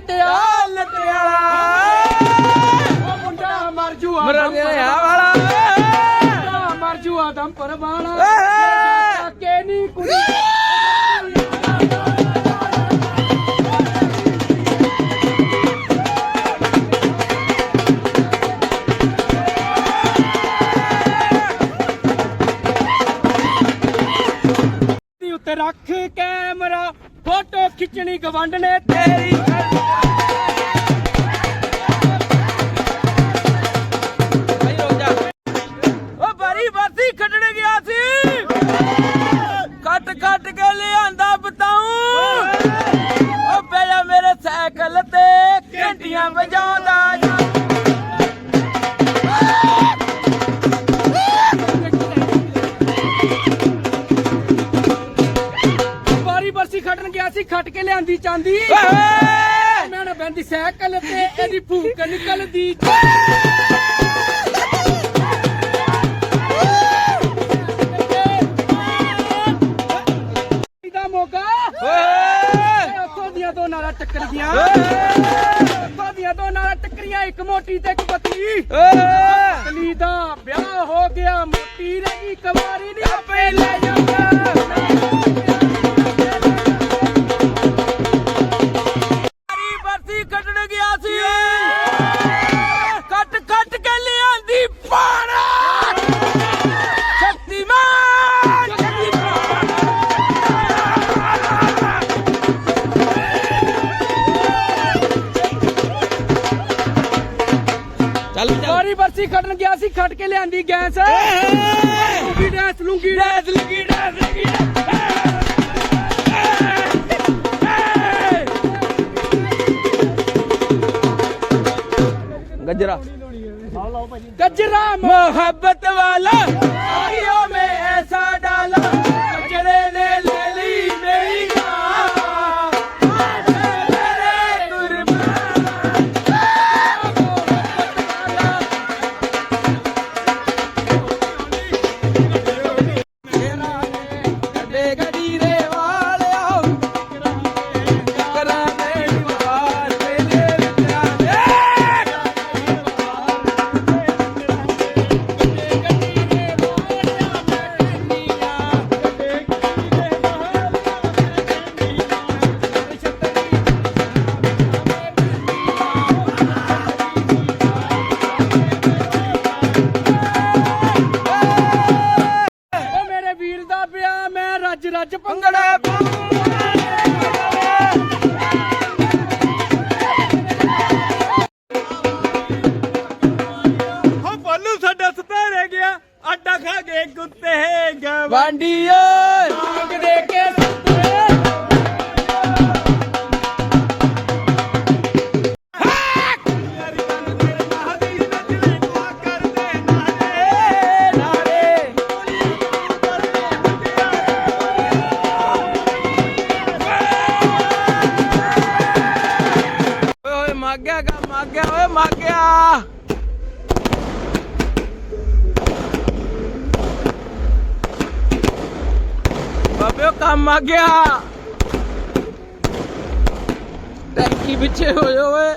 ਜਿੱਤਿਆ ਲੱਤੇ ਵਾਲਾ ਉਹ ਮੁੰਡਾ ਮਰ ਜੂ ਆ ਮਰ ਗਿਆ ਵਾਲਾ। ਮੁੰਡਾ ਮਰ ਜੂ ਆਦਮ ਪਰ ਵਾਲਾ। ਕੇ ਨਹੀਂ ਕੁੜੀ। ਰੱਖ ਕੈਮਰਾ। ਫੋਟੋ ਖਿੱਚਣੀ ਗਵੰਡ ਨੇ ਤੇਰੀ ਭਾਈ ਉਹ ਬੜੀ ਬਰਸੀ ਖੱਟਣ ਗਿਆ ਸੀ। ਕੱਟ ਕੱਟ ਕੇ ਲਿਆਂਦਾ ਬਤਾਉ ਉਹ ਪਹਿਲਾਂ ਮੇਰੇ ਸਾਈਕਲ ਤੇ ਘੰਟੀਆਂ ਵਜਾਉਂਦਾ ਬਰਸੀ ਖੱਟਣ ਗਿਆ ਸੀ ਖੱਟ ਕੇ ਲਿਆਂਦੀ ਚਾਂਦੀ! ਮੈਂ ਨਾ ਬੈਂਦੀ ਸਾਈਕਲ ਤੇ ਇਹਦੀ ਭੂਕ ਨਿਕਲਦੀ ਦਾ ਮੌਕਾ ਓਏ! ਉੱਥੋਂ ਦੀਆਂ ਦੋ ਨਾਲਾਂ ਟੱਕਰ ਓਏ! ਉੱਥੋਂ ਦੀਆਂ ਦੋ ਨਾਲਾਂ ਟੱਕਰੀਆਂ ਇੱਕ ਮੋਟੀ ਤੇ ਇੱਕ ਪਤਲੀ ਓਏ! ਕਲੀ ਦਾ ਵਿਆਹ ਹੋ ਗਿਆ ਮੋਟੀ ਰਹੀ ਕਵਾਰੀ ਨਹੀਂ ਆਪੇ ਲੈ ਚੱਲ ਸਾਰੀ ਬਰਸੀ ਖੜਨ ਗਿਆ ਸੀ ਖੜ ਕੇ ਲਿਆਂਦੀ ਗੈਸ। ਲੂੰਗੀ ਡੈਸ ਲੂੰਗੀ ਡੈਸ। ਲੂੰਗੀ ਡੈਸ ਲੂੰਗੀ ਗੱਜਰਾ। ਗੱਜਰਾ ਮੁਹੱਬਤ ਵਾਲਾ। ਆਇਓ ਮੈਂ ਐਸਾ ਡਾਲਾ। ਭੰਗੜਾ ਪਾਉਂਗਾ ਹੋ ਬੱਲੂ ਸਾਡਾ ਸਤਾ ਰਹਿ ਗਿਆ ਆਟਾ ਖਾ ਕੇ ਕੁੱਤੇ ਗਿਆ ਕੰਮ ਗਿਆ, ਓਏ ਮਰ ਬਾਬੇ, ਉਹ ਕੰਮ ਆ ਗਿਆ। ਟੈਂਕੀ ਪਿੱਛੇ ਹੋ ਜਾ ਓਏ।